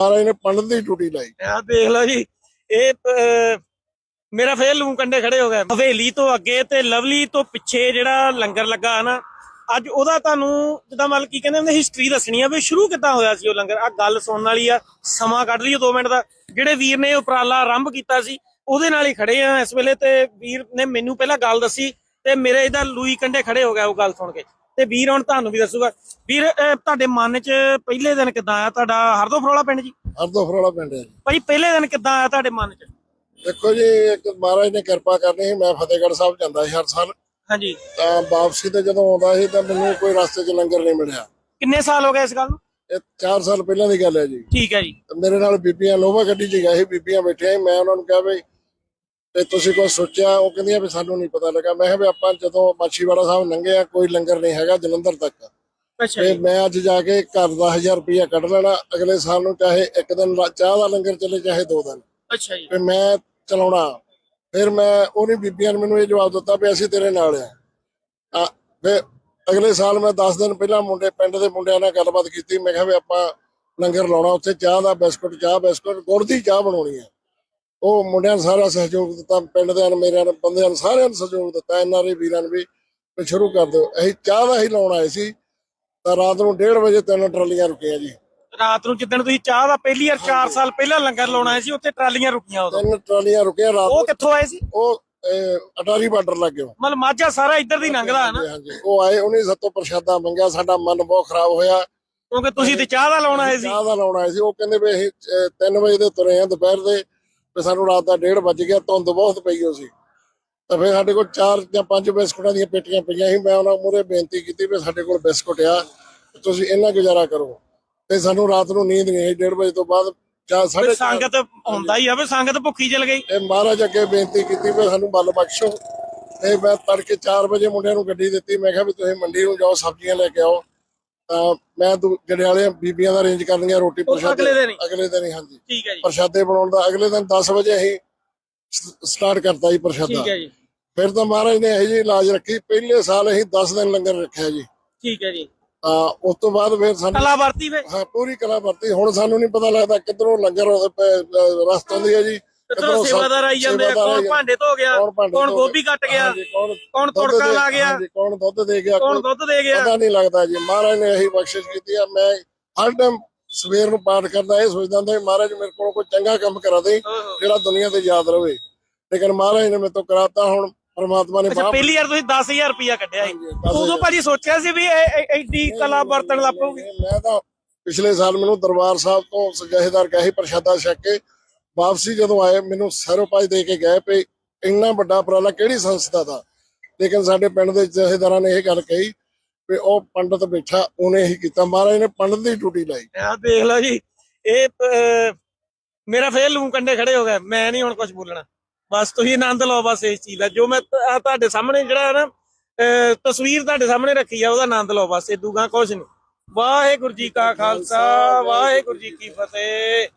ਮਹਾਰਾਜ ਨੇ ਪੰਡਤ ਦੀ ਡਿਊਟੀ ਲਾਈ। ਆ ਦੇਖ ਲਓ ਜੀ ਇਹ ਅਹ, ਮੇਰਾ ਫੇਰ ਲੂੰ ਕੰਡੇ ਖੜੇ ਹੋ ਗਏ। ਹਵੇਲੀ ਤੋਂ ਅੱਗੇ ਤੇ ਲਵਲੀ ਤੋਂ ਪਿੱਛੇ ਜਿਹੜਾ ਲੰਗਰ ਲੱਗਾ ਹੈ ਨਾ ਅੱਜ ਉਹਦਾ ਤੁਹਾਨੂੰ ਜਿੱਦਾਂ ਮਤਲਬ ਕੀ ਕਹਿੰਦੇ ਹੁੰਦੇ ਹਿਸਟਰੀ ਦੱਸਣੀ ਆ ਵੀ ਸ਼ੁਰੂ ਕਿੱਦਾਂ ਹੋਇਆ ਸੀ ਉਹ ਲੰਗਰ? ਆ ਗੱਲ ਸੁਣਨ ਵਾਲੀ ਆ ਸਮਾਂ ਕੱਢ ਲਈਓ 2 ਮਿੰਟ ਦਾ। ਜਿਹੜੇ ਵੀਰ ਨੇ ਇਹ ਉਪਰਾਲਾ ਆਰੰਭ ਕੀਤਾ ਸੀ ਉਹਦੇ ਨਾਲ ਹੀ ਖੜੇ ਆ ਇਸ ਵੇਲੇ ਤੇ ਵੀਰ ਨੇ ਮੈਨੂੰ ਪਹਿਲਾਂ ਗੱਲ ਦੱਸੀ ਤੇ ਮੇਰੇ ਇਹਦਾ ਲੂਈ ਕੰਡੇ ਖੜੇ ਹੋ ਗਏ ਉਹ ਗੱਲ ਸੁਣ ਕੇ। ਤੇ ਵੀਰ ਹੁਣ ਤੁਹਾਨੂੰ ਵੀ ਦੱਸੂਗਾ। ਵੀਰ ਅਹ, ਤੁਹਾਡੇ ਮਨ 'ਚ ਪਹਿਲੇ ਦਿਨ ਕਿੱਦਾਂ ਆਇਆ? ਤੁਹਾਡਾ ਹਰਦੋ ਫਰੋਲਾ ਪਿੰਡ ਜੀ? ਅਰਦੋ ਫਰੋਲਾ ਪਿੰਡ ਹੈ ਜੀ। ਭਾਈ ਪਹਿਲੇ ਦਿਨ ਕਿੱਦਾਂ ਆਇਆ ਤੁਹਾਡੇ ਮਨ 'ਚ? ਦੇਖੋ ਜੀ ਇੱਕ ਮਹਾਰਾਜ ਨੇ ਕਿਰਪਾ ਕਰਨੀ ਸੀ। ਮੈਂ ਫਤਿਹਗੜ੍ਹ ਸਾਹਿਬ ਜਾਂਦਾ ਸੀ ਹਰ ਸਾਲ। ਹਾਂਜੀ। ਤਾਂ ਵਾਪਸੀ ਤੇ ਜਦੋਂ ਆਉਂਦਾ ਸੀ ਤਾਂ ਮੈਨੂੰ ਕੋਈ ਰਸਤੇ 'ਚ ਲੰਗਰ ਨਹੀਂ ਮਿਲਿਆ। ਕਿੰਨੇ ਸਾਲ ਹੋ ਗਏ ਇਸ ਗੱਲ ਨੂੰ? ਇਹ 4 ਸਾਲ ਪਹਿਲਾਂ ਦੀ ਗੱਲ ਹੈ ਜੀ। ਠੀਕ ਹੈ ਜੀ। ਤੇ ਮੇਰੇ ਨਾਲ ਬੀਬੀਆਂ ਲੋਹਾ ਗੱਡੀ 'ਚ ਗਏ ਸੀ। ਬੀਬੀਆਂ ਬੈਠੀਆਂ ਸੀ। ਮੈਂ ਉਹਨਾਂ ਨੂੰ ਕਿਹਾ ਵੀ ਤੇ ਤੁਸੀਂ ਕੁਛ ਸੋਚਿਆ ਉਹ ਕਹਿੰਦੀਆਂ ਵੀ ਸਾਨੂੰ ਨਹੀਂ ਪਤਾ ਲੱਗਾ। ਮੈਂ ਕਿਹਾ ਵੀ ਆਪਾਂ ਜਦੋਂ ਮਾਛੀਵਾੜਾ ਸਾਹਿਬ ਲੰਘੇ ਆ ਕੋਈ ਲੰਗਰ ਨਹੀਂ ਹੈਗਾ ਜਲੰਧਰ ਤੱਕ। ਅੱਛਾ ਤੇ ਮੈਂ ਅੱਜ ਜਾ ਕੇ ਘਰ ਦਾ 1000 ਰੁਪਇਆ ਕੱਢ ਲੈਣਾ ਅਗਲੇ ਸਾਲ ਨੂੰ ਚਾਹੇ ਇੱਕ ਦਿਨ ਚਾਹ ਦਾ ਲੰਗਰ ਚੱਲੇ ਚਾਹੇ ਦੋ ਦਿਨ। ਅੱਛਾ ਜੀ। ਤੇ ਮੈਂ ਚਲਾਉਣਾ। ਫਿਰ ਮੈਂ ਉਹਨੇ ਬੀਬੀਆਂ ਨੇ ਮੈਨੂੰ ਇਹ ਜਵਾਬ ਦਿੱਤਾ ਵੀ ਅਸੀਂ ਤੇਰੇ ਨਾਲ ਆ। ਆ ਫਿਰ ਅਗਲੇ ਸਾਲ ਮੈਂ 10 ਦਿਨ ਪਹਿਲਾਂ ਮੁੰਡੇ ਪਿੰਡ ਦੇ ਮੁੰਡਿਆਂ ਨਾਲ ਗੱਲਬਾਤ ਕੀਤੀ। ਮੈਂ ਕਿਹਾ ਵੀ ਆਪਾਂ ਲੰਗਰ ਲਾਉਣਾ ਉੱਥੇ ਚਾਹ ਦਾ ਬਿਸਕੁਟ ਚਾਹ ਬਿਸਕੁਟ ਗੁੜ ਦੀ ਚਾਹ ਬਣਾਉਣੀ ਹੈ ਉਹ ਮੁੰਡਿਆਂ ਨੇ ਸਾਰਾ ਸਹਿਯੋਗ ਦਿੱਤਾ ਪਿੰਡ ਦੇ ਮੇਰੇ ਨੇ ਬੰਦਿਆਂ ਨੇ ਸਾਰਿਆਂ ਨੇ ਸਹਿਯੋਗ ਦਿੱਤਾ ਐਨਆਰਏ ਵੀਰਾਂ ਨੇ ਵੀ ਵੀ ਸ਼ੁਰੂ ਕਰ ਦਿਓ। ਅਸੀਂ ਚਾਹ ਦਾ ਹੀ ਲਾਉਣ ਆਏ ਸੀ ਤਾਂ ਰਾਤ ਨੂੰ 1:30 ਵਜੇ ਤਿੰਨ ਟਰਾਲੀਆਂ ਰੁਕੀਆਂ ਜੀ। ਰਾਤ ਨੂੰ ਜਿੱਦਣ ਤੁਸੀਂ ਚਾਹ ਦਾ ਪਹਿਲੀ ਵਾਰ 4 ਸਾਲ ਪਹਿਲਾਂ ਲੰਗਰ ਲਾਉਣਾ ਆਏ ਸੀ ਉੱਥੇ ਟਰਾਲੀਆਂ ਰੁਕੀਆਂ ਉਦੋਂ। ਤਿੰਨ ਟਰਾਲੀਆਂ ਰੁਕੀਆਂ ਰਾਤ ਉਹ ਨੂੰ। ਕਿੱਥੋਂ ਆਏ ਸੀ? ਉਹ ਅਹ, ਅਟਾਰੀ ਬਾਰਡਰ ਲੱਗੇ ਮਤਲਬ ਮਾਝਾ ਸਾਰਾ ਇੱਧਰ ਦੀ ਲੰਘਦਾ ਹੈ ਨਾ? ਹਾਂਜੀ ਉਹ ਆਏ ਉਹਨੇ ਸਾਤੋਂ ਪ੍ਰਸ਼ਾਦਾ ਮੰਗਿਆ ਸਾਡਾ ਮਨ ਬਹੁਤ ਖਰਾਬ ਹੋਇਆ। ਕਿਉਂਕਿ ਤੁਸੀਂ ਤੇ ਚਾਹ ਦਾ ਲਾਉਣਾ ਆਏ ਸੀ। ਚਾਹ ਦਾ ਲਾਉਣ ਆਏ ਸੀ। ਉਹ ਕਹਿੰਦੇ ਵੀ ਅਸੀਂ 3 ਵਜੇ ਦੇ ਤੁਰੇ ਆ ਦੁਪਹਿਰ ਦੇ। ਤੇ ਸਾਨੂੰ ਰਾਤ ਦਾ 1:30 ਵੱਜ ਗਿਆ ਧੁੰਦ ਬਹੁਤ ਪਈ ਹੋ ਸੀ। ਤਾਂ ਫਿਰ ਸਾਡੇ ਕੋਲ 4 ਜਾਂ 5 ਬਿਸਕੁਟਾਂ ਦੀਆਂ ਪੇਟੀਆਂ ਪਈਆਂ ਸੀ। ਮੈਂ ਉਹਨਾਂ ਮੂਹਰੇ ਬੇਨਤੀ ਕੀਤੀ ਵੀ ਸਾਡੇ ਕੋਲ ਬਿਸਕੁਟ ਆ ਤੁਸੀਂ ਇਹਨਾਂ ਗੁਜ਼ਾਰਾ ਕਰੋ। ਤੇ ਸਾਨੂੰ ਰਾਤ ਨੂੰ ਨੀਂਦ ਨਹੀਂ ਆਈ 1:30 ਵਜੇ ਤੋਂ ਬਾਅਦ ਸਾਢੇ ਚਾਰ ਸੰਗਤ ਹੁੰਦਾ ਹੀ ਆ ਵੀ ਸੰਗਤ ਭੁੱਖੀ ਚਲ ਗਈ। ਇਹ ਮਹਾਰਾਜ ਅੱਗੇ ਬੇਨਤੀ ਕੀਤੀ ਵੀ ਸਾਨੂੰ ਬਲ ਬਖਸ਼ੋ। ਤੇ ਮੈਂ ਤੜਕੇ 4 ਵਜੇ ਮੁੰਡਿਆਂ ਨੂੰ ਗੱਡੀ ਦਿੱਤੀ ਮੈਂ ਕਿਹਾ ਵੀ ਤੁਸੀਂ ਮੰਡੀ ਨੂੰ ਜਾਓ ਸਬਜ਼ੀਆਂ ਲੈ ਕੇ ਆਓ। ਤਾਂ ਮੈਂ ਦੂ- ਜੜਿਆਲੇ ਬੀਬੀਆਂ ਦਾ ਅਰੇਂਜ ਕਰਨੀਆਂ ਰੋਟੀ ਉਹ ਪ੍ਰਸ਼ਾਦੇ ਅਗਲੇ ਦਿਨ ਹੀ? ਅਗਲੇ ਦਿਨ ਹੀ ਹਾਂਜੀ। ਠੀਕ ਹੈ ਜੀ। ਪ੍ਰਸ਼ਾਦੇ ਬਣਾਉਣ ਦਾ ਅਗਲੇ ਦਿਨ 10 ਵਜੇ ਅਸੀਂ ਸਟਾਰਟ ਕਰਤਾ ਜੀ ਪ੍ਰਸ਼ਾਦਾ। ਠੀਕ ਹੈ ਜੀ। ਫਿਰ ਤਾਂ ਮਹਾਰਾਜ ਨੇ ਇਹੋ ਜਿਹੀ ਇਲਾਜ ਰੱਖੀ ਪਹਿਲੇ ਸਾਲ ਅਸੀਂ 10 ਦਿਨ ਲੰਗਰ ਰੱਖਿਆ ਜੀ। ਠੀਕ ਹੈ ਜੀ। ਤਾਂ ਉਸ ਤੋਂ ਬਾਅਦ ਫਿਰ ਸਾਨੂੰ ਕਲਾ ਵਰਤੀ ਵੇ ਹਾਂ ਪੂਰੀ ਕਲਾ ਵਰਤੀ ਹੁਣ ਸਾਨੂੰ ਨਹੀਂ ਪਤਾ ਲੱਗਦਾ ਕਿੱਧਰੋਂ ਲੰਗਰ ਰਸਤ ਆਉਂਦੀ ਹੈ ਜੀ। ਸਭ- ਸੇਵਾਦਾਰ ਆਈ ਜਾਂਦੇ ਆ? ਕੌਣ ਭਾਂਡੇ ਧੋ ਗਿਆ? ਕੌਣ ਗੋਭੀ ਕੱਟ ਗਿਆ? ਕੌਣ ਤੁੜਕਾ ਲਾ ਗਿਆ? ਕੌਣ ਦੁੱਧ ਦੇ ਗਿਆ? ਕੌਣ ਦੁੱਧ ਦੇ ਗਿਆ? ਪਤਾ ਨਹੀਂ ਲੱਗਦਾ ਜੀ। ਮਹਾਰਾਜ ਨੇ ਇਹੀ ਬਖਸ਼ਿਸ਼ ਕੀਤੀ ਆ। ਮੈਂ ਹਰ ਟਾਈਮ ਸਵੇਰ ਨੂੰ ਪਾਠ ਕਰਦਾ ਇਹ ਸੋਚਦਾ ਹੁੰਦਾ ਵੀ ਮਹਾਰਾਜ ਮੇਰੇ ਕੋਲ ਕੋਈ ਚੰਗਾ ਕੰਮ ਕਰਾ ਦੇ। ਜਿਹੜਾ ਦੁਨੀਆ ਤੇ ਯਾਦ ਰਵੇ। ਲੇਕਿਨ ਮਹਾਰਾਜ ਨੇ ਮੇਰੇ ਤੋਂ ਕਰਾਤਾ ਹੁਣ ਪਰਮਾਤਮਾ ਨੇ ਅੱਛਾ ਪਹਿਲੀ ਵਾਰ ਤੁਸੀਂ 10000 ਰੁਪਇਆ ਕੱਢਿਆ ਸੀ। ਉਦੋਂ ਭਾਜੀ ਸੋਚਿਆ ਸੀ ਵੀ ਐਡੀ ਕਲਾ ਵਰਤਣ ਲੱਗ ਪਊਗੀ? ਮੈਂ ਤਾਂ ਪਿਛਲੇ ਸਾਲ ਮੈਨੂੰ ਦਰਬਾਰ ਸਾਹਿਬ ਤੋਂ ਸਜਾਹੇਦਾਰ ਕਹੇ ਪ੍ਰਸ਼ਾਦਾ ਛਕ ਕੇ। ਵਾਪਸੀ ਜਦੋਂ ਆਏ, ਮੈਨੂੰ ਸਰੋਪਾਜ ਦੇ ਕੇ ਗਏ ਪਈ ਇੰਨਾ ਵੱਡਾ ਉਪਰਾਲਾ ਕਿਹੜੀ ਸੰਸਥਾ ਦਾ? ਲੇਕਿਨ ਸਾਡੇ ਪਿੰਡ ਦੇ ਜਥੇਦਾਰਾਂ ਨੇ ਇਹ ਗੱਲ ਕਹੀ ਵੀ ਉਹ ਪੰਡਤ ਬੈਠਾ, ਉਹਨੇ ਹੀ ਕੀਤਾ। ਮਹਾਰਾਜ ਨੇ ਪੰਡਤ ਦੀ ਡਿਊਟੀ ਲਾਈ। ਆ ਦੇਖ ਲਓ ਜੀ, ਇਹ ਮੇਰਾ ਫੇਰ ਲੂੰ ਕੰਡੇ ਖੜੇ ਹੋ ਗਏ। ਮੈਂ ਨਹੀਂ ਹੁਣ ਕੁਝ ਬੋਲਣਾ। ਬਸ ਤੁਸੀਂ ਆਨੰਦ ਲਓ, ਬਸ ਇਸ ਚੀਜ਼ ਦਾ। ਜੋ ਮੈਂ ਤੁਹਾਡੇ ਸਾਹਮਣੇ ਜਿਹੜਾ ਨਾ ਤਸਵੀਰ ਤੁਹਾਡੇ ਸਾਹਮਣੇ ਰੱਖੀ ਆ, ਉਹਦਾ ਆਨੰਦ ਲਓ ਬਸ। ਇਹ ਦੂਗਾ ਕੁਝ ਨਹੀਂ। ਵਾਹਿਗੁਰੂ ਜੀ ਕਾ ਖਾਲਸਾ, ਵਾਹਿਗੁਰੂ ਜੀ ਕੀ ਫਤਿਹ।